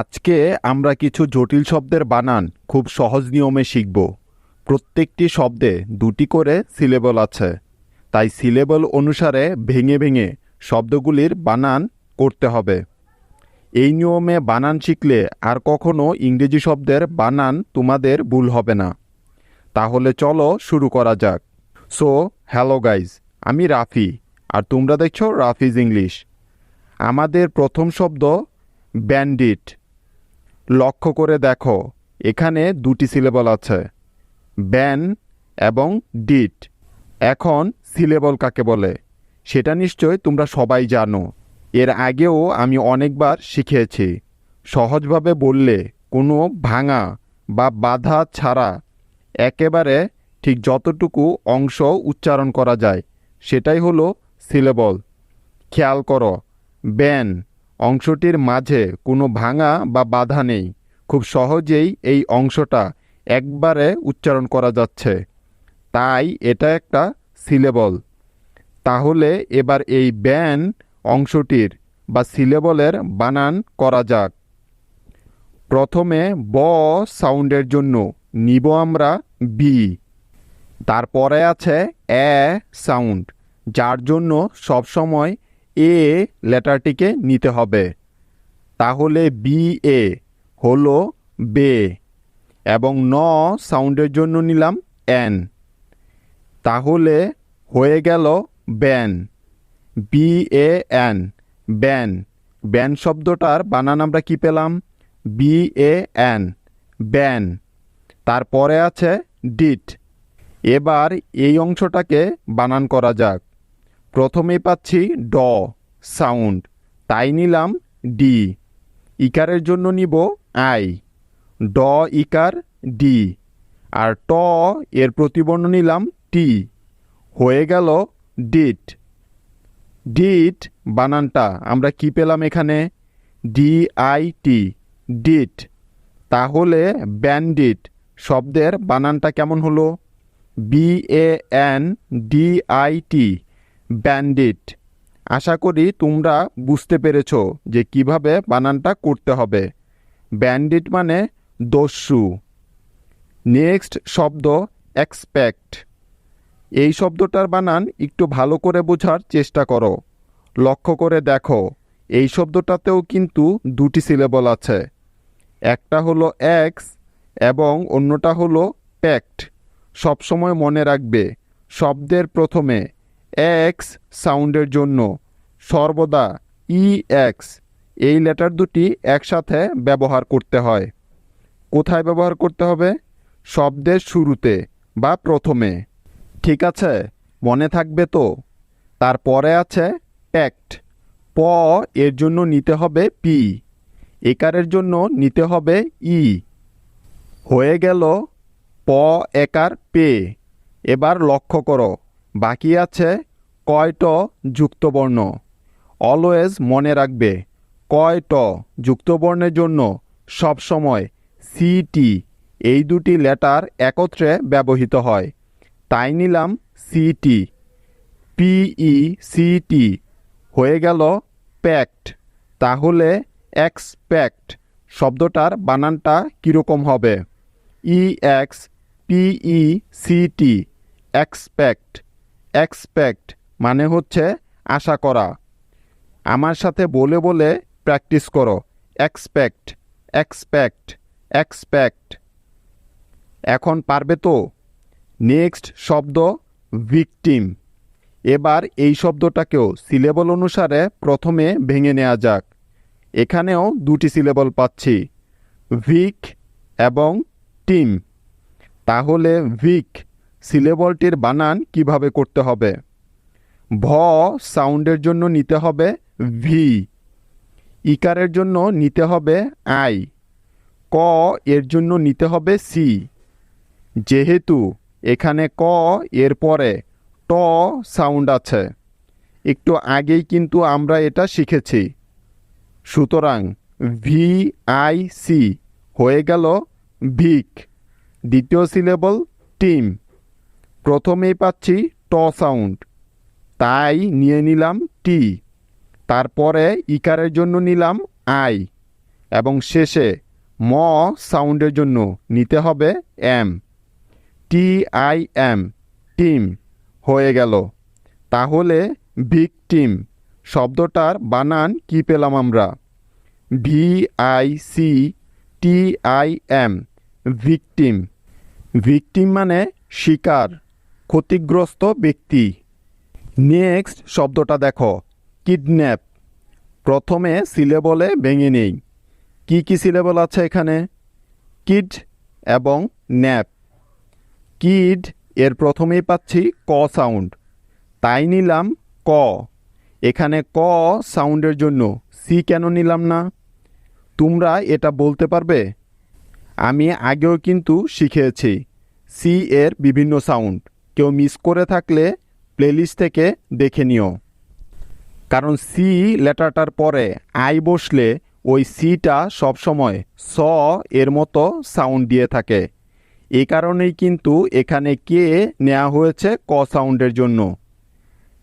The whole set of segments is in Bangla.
আজকে আমরা কিছু জটিল শব্দের বানান খুব সহজ নিয়মে শিখব। প্রত্যেকটি শব্দে দুটি করে সিলেবল আছে। তাই সিলেবল অনুসারে ভেঙে ভেঙে শব্দগুলির বানান করতে হবে। এই নিয়মে বানান শিখলে আর কখনো ইংরেজি শব্দের বানান তোমাদের ভুল হবে না। তাহলে চলো শুরু করা যাক। সো হ্যালো গাইজ আমি রাফি, আর তোমরা দেখছ রাফিজ ইংলিশ। আমাদের প্রথম শব্দ ব্যান্ডিট লক্ষ্য করে দেখো, এখানে দুটি সিলেবল আছে, ব্যান এবং ডিট। এখন সিলেবল কাকে বলে? সেটা নিশ্চয় তোমরা সবাই জানো। এর আগেও আমি অনেকবার শিখিয়েছি, সহজভাবে বললে কোনো ভাঙা বা বাধা ছাড়া একেবারে ঠিক যতটুকু অংশ উচ্চারণ করা যায়, সেটাই হলো সিলেবল। খেয়াল করো, ব্যান অংশটির মাঝে কোনো ভাঙা বা বাধা নেই। খুব সহজেই এই অংশটা একবারে উচ্চারণ করা যাচ্ছে। তাই এটা একটা সিলেবল। তাহলে এবার এই ব্যান অংশটির বা সিলেবলের বানান করা যাক। প্রথমে ব সাউন্ডের জন্য নিব আমরা বি তারপরে আছে এ সাউন্ড, যার জন্য সবসময় এ লেটারটিকে নিতে হবে। তাহলে বি এ হলো বে এবং ন সাউন্ডের জন্য নিলাম এন তাহলে হয়ে গেল ban. B A N ban. Ban শব্দটার বানান আমরা কি পেলাম? B A N ban. তারপরে আছে ডিট। এবার এই অংশটাকে বানান করা যাক। প্রথমেই পাচ্ছি ড, সাউন্ড। তাই নিলাম ডি ইকারের জন্য নিব আই। ড, ইকার ডি আর ট, এর প্রতিবর্ণ নিলাম টি হয়ে গেল ডিট। ডিট, বানানটা, আমরা কি পেলাম এখানে? D I T dit. তাহলে ব্যান্ডিট, শব্দের বানানটা কেমন হলো? B A N D I T bandit আশা করি তোমরা বুঝতে পেরেছ যে কীভাবে বানানটা করতে হবে। ব্যান্ডিট মানে দস্যু। নেক্সট শব্দ এক্সপেক্ট এই শব্দটার বানান একটু ভালো করে বোঝার চেষ্টা করো। লক্ষ্য করে দেখো, এই শব্দটাতেও কিন্তু দুটি সিলেবল আছে। একটা হলো এক্স এবং অন্যটা হলো প্যাক্ট সবসময় মনে রাখবে, শব্দের প্রথমে এক্স সাউন্ডের জন্য। সর্বদা ই এক্স। এই লেটার দুটি একসাথে ব্যবহার করতে হয়। কোথায় ব্যবহার করতে হবে? শব্দের শুরুতে বা প্রথমে। ঠিক আছে? মনে থাকবে তো? তারপরে আছে প্যাক্ট প এর জন্য নিতে হবে পি। একারের জন্য নিতে হবে ই। হয়ে গেল প, একার পে। এবার লক্ষ্য করো। বাকি আছে কয়ট যুক্তবর্ণ? অলওয়েজ মনে রাখবে, কয়ট যুক্তবর্ণের জন্য সবসময় সিটি এই দুটি লেটার একত্রে ব্যবহৃত হয়। তাই নিলাম সিটি পিই সিটি হয়ে গেল প্যাক্ট তাহলে এক্সপ্যাক্ট শব্দটার বানানটা কীরকম হবে? E X P E C T expect expect মানে হচ্ছে আশা করা। আমার সাথে বলে বলে প্র্যাকটিস করো। এক্সপেক্ট এক্সপেক্ট এক্সপেক্ট এখন পারবে তো? নেক্সট শব্দ ভিকটিম এবার এই শব্দটাকেও সিলেবল অনুসারে প্রথমে ভেঙে নেওয়া যাক। এখানেও দুটি সিলেবল পাচ্ছি। ভিক এবং টিম তাহলে ভিক সিলেবলটির বানান কীভাবে করতে হবে? ভ সাউন্ডের জন্য নিতে হবে ভি ইকারের জন্য নিতে হবে আই ক এর জন্য নিতে হবে সি যেহেতু এখানে ক এর পরে ট সাউন্ড আছে। একটু আগেই কিন্তু আমরা এটা শিখেছি। সুতরাং ভি আই সি হয়ে গেল ভিক। দ্বিতীয় সিলেবল টিম। প্রথমেই পাচ্ছি ট সাউন্ড। তাই নিয়ে নিলাম টি তারপরে ইকারের জন্য নিলাম আই। এবং শেষে ম সাউন্ডের জন্য নিতে হবে M. T I M, tim, হয়ে গেল। তাহলে ভিকটিম শব্দটার বানান কি পেলাম আমরা? V I C T I M victim victim মানে শিকার। ক্ষতিগ্রস্ত ব্যক্তি। নেক্সট শব্দটা দেখো। কিডন্যাপ প্রথমে সিলেবলে ভেঙে নেই। কি কি সিলেবল আছে এখানে? কিড এবং ন্যাপ কিড এর প্রথমেই পাচ্ছি ক সাউন্ড তাই নিলাম ক। এখানে ক সাউন্ডের জন্য সি কেন নিলাম না? তোমরা এটা বলতে পারবে? আমি আগেও কিন্তু শিখেছি। সি এর বিভিন্ন সাউন্ড কেউ মিস করে থাকলে প্লেলিস্ট থেকে দেখে নিও। কারণ সি লেটারটার পরে আই বসলে ওই সিটা সবসময় স এর মতো সাউন্ড দিয়ে থাকে। এই কারণেই কিন্তু এখানে কে নেওয়া হয়েছে ক সাউন্ডের জন্য।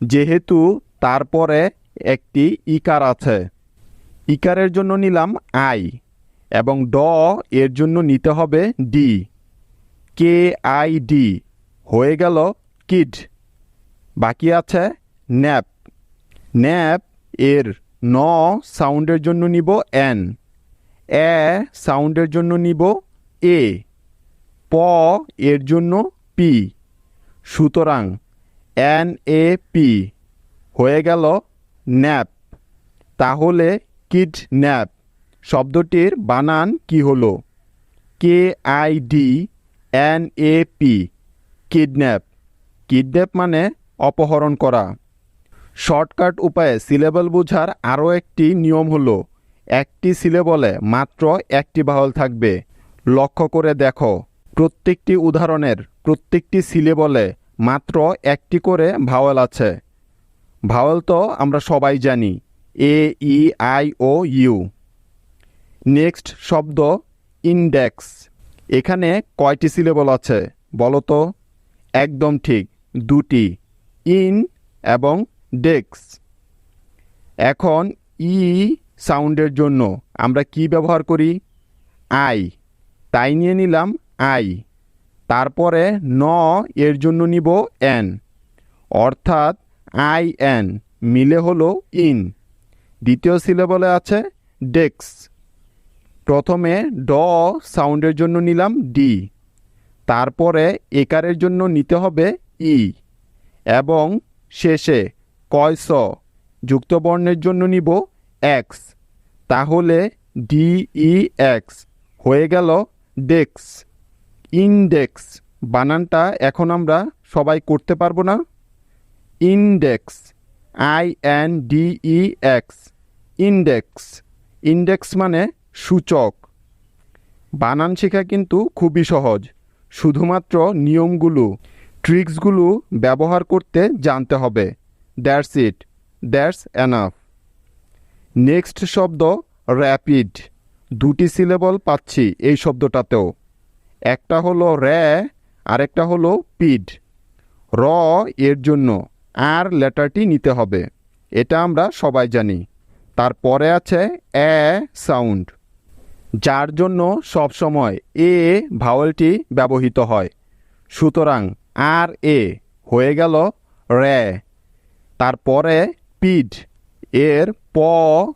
যেহেতু তারপরে একটি ইকার আছে। ইকারের জন্য নিলাম আই এবং ড এর জন্য নিতে হবে ডি কে আই ডি হয়ে গেল কিড। বাকি আছে ন্যাপ। ন্যাপ এর ন সাউন্ডের জন্য নিব এন। এ সাউন্ডের জন্য নিব এ। প এর জন্য পি। সুতরাং এন এ পি। হয়ে গেল ন্যাপ। তাহলে কিড ন্যাপ। শব্দটির বানান কি হলো? K I D N A P. Kidnap. Kidnap মানে অপহরণ করা। শর্টকাট উপায়ে সিলেবল বোঝার আরও একটি নিয়ম হলো, একটি সিলেবলে মাত্র একটি বাহল থাকবে। লক্ষ্য করে দেখো, প্রত্যেকটি উদাহরণের প্রত্যেকটি সিলেবলে মাত্র একটি করে ভাওয়াল আছে। ভাওয়াল তো আমরা সবাই জানি, A, E, I, O, U. Next শব্দ, ইন্ডেক্স। এখানে কয়টি সিলেবল আছে বলো তো? একদম ঠিক, দুটি, ইন এবং ডেক্স। এখন ই সাউন্ডের জন্য আমরা কি ব্যবহার করি? আই। তাই নিয়ে নিলাম আই। তারপরে ন এর জন্য নিব এন। অর্থাৎ আই এন মিলে হলো ইন। দ্বিতীয় সিলেবলে আছে ডেক্স। প্রথমে ড সাউন্ডের জন্য নিলাম ডি। তারপরে একারের জন্য নিতে হবে ই এবং শেষে কয়স যুক্ত বর্ণের জন্য নিব এক্স। তাহলে ডি ই এক্স হয়ে গেল ডেক্স। ইনডেক্স বানানটা এখন আমরা সবাই করতে পারব না। Index, I N D E X, index. Index মানে সূচক। বানান শেখা কিন্তু খুবই সহজ। শুধুমাত্র নিয়মগুলো, ট্রিক্সগুলো ব্যবহার করতে জানতে হবে। That's it that's enough next শব্দ র্যাপিড দুটি সিলেবল পাচ্ছি এই শব্দটাতেও। একটা হলো র্যা আরেকটা হলো পিড র এর জন্য আর লেটারটি নিতে হবে। এটা আমরা সবাই জানি। তারপরে আছে এ সাউন্ড যার জন্য সবসময় এ ভাওয়েলটি ব্যবহৃত হয়। সুতরাং আর এ হয়ে গেল র্যা তারপরে পিড। এর প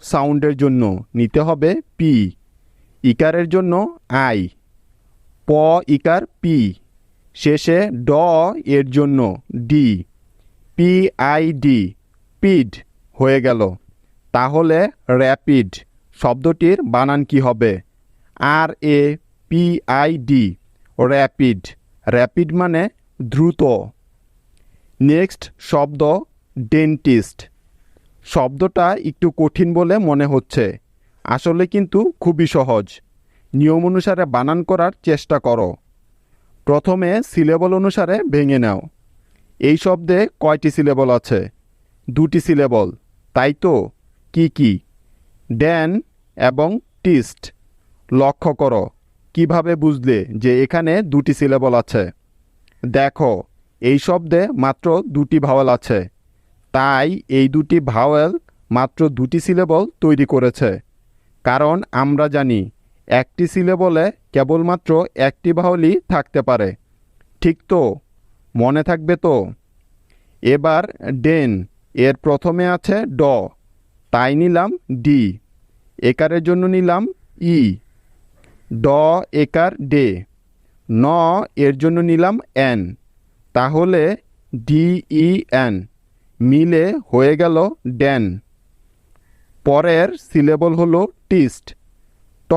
সাউন্ডের জন্য নিতে হবে পি। ইকারের জন্য আই। প ইকার পি। শেষে ড এর জন্য D. P I D. Pid হয়ে গেল। তাহলে র্যাপিড। শব্দটির বানান কি হবে? R A P I D rapid rapid মানে দ্রুত। নেক্সট শব্দ ডেন্টিস্ট শব্দটা একটু কঠিন বলে মনে হচ্ছে। আসলে কিন্তু খুবই সহজ। নিয়ম অনুসারে বানান করার চেষ্টা করো। প্রথমে সিলেবল অনুসারে ভেঙে নাও। এই শব্দে কয়টি সিলেবল আছে? দুটি সিলেবল তাই তো? কি কি? ড্যান এবং টিস্ট। লক্ষ্য করো, কীভাবে বুঝলে যে এখানে দুটি সিলেবল আছে? দেখো, এই শব্দে মাত্র দুটি ভাওয়াল আছে। তাই এই দুটি ভাওয়েল মাত্র দুটি সিলেবল তৈরি করেছে। কারণ আমরা জানি, একটি সিলেবলে কেবলমাত্র একটি বাহুলই থাকতে পারে। ঠিক তো? মনে থাকবে তো? এবার ডেন, এর প্রথমে আছে ড। তাই নিলাম ডি। একারের জন্য নিলাম ই। ড একার ডে। ন এর জন্য নিলাম এন। তাহলে ডি ই এন মিলে হয়ে গেল ড্যান পরের সিলেবল হলো টিস্ট। ট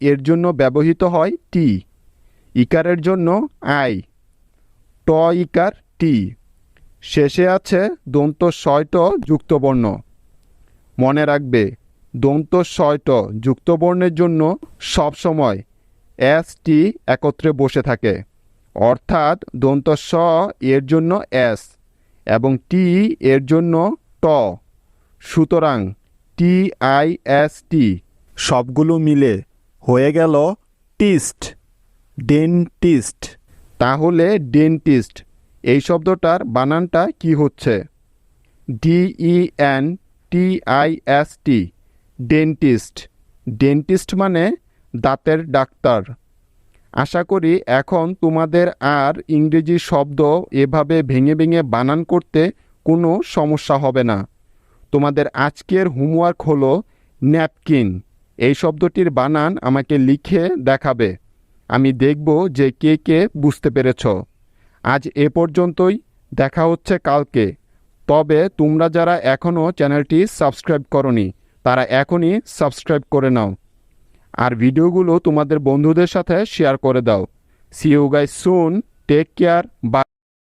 এর জন্য ব্যবহৃত হয় টি। ইকারের জন্য আই। ট ইকার টি। শেষে আছে দন্ত শয়ট যুক্তবর্ণ। মনে রাখবে। দন্ত শয়ট যুক্তবর্ণের জন্য সবসময় এস টি একত্রে বসে থাকে। অর্থাৎ দন্ত স এর জন্য এস এবং টি এর জন্য ট। সুতরাং টি আই এস টি সবগুলো মিলে হয়ে গেল টিস্ট, ডেন্টিস্ট। তাহলে ডেন্টিস্ট, এই শব্দটার বানানটা কি হচ্ছে? D E N T I S T dentist. Dentist মানে দাঁতের ডাক্তার। আশা করি এখন তোমাদের আর ইংরেজি শব্দ এভাবে ভেঙে ভেঙে বানান করতে কোনো সমস্যা হবে না। তোমাদের আজকের হোমওয়ার্ক হলো ন্যাপকিন। এই শব্দটির বানান আমাকে লিখে দেখাবে। আমি দেখব যে কে কে বুঝতে পেরেছ। আজ এ পর্যন্তই, দেখা হচ্ছে কালকে। তবে তোমরা যারা এখনও চ্যানেলটি সাবস্ক্রাইব করনি তারা এখনই সাবস্ক্রাইব করে নাও। আর ভিডিওগুলো তোমাদের বন্ধুদের সাথে শেয়ার করে দাও। See you guys soon take care বা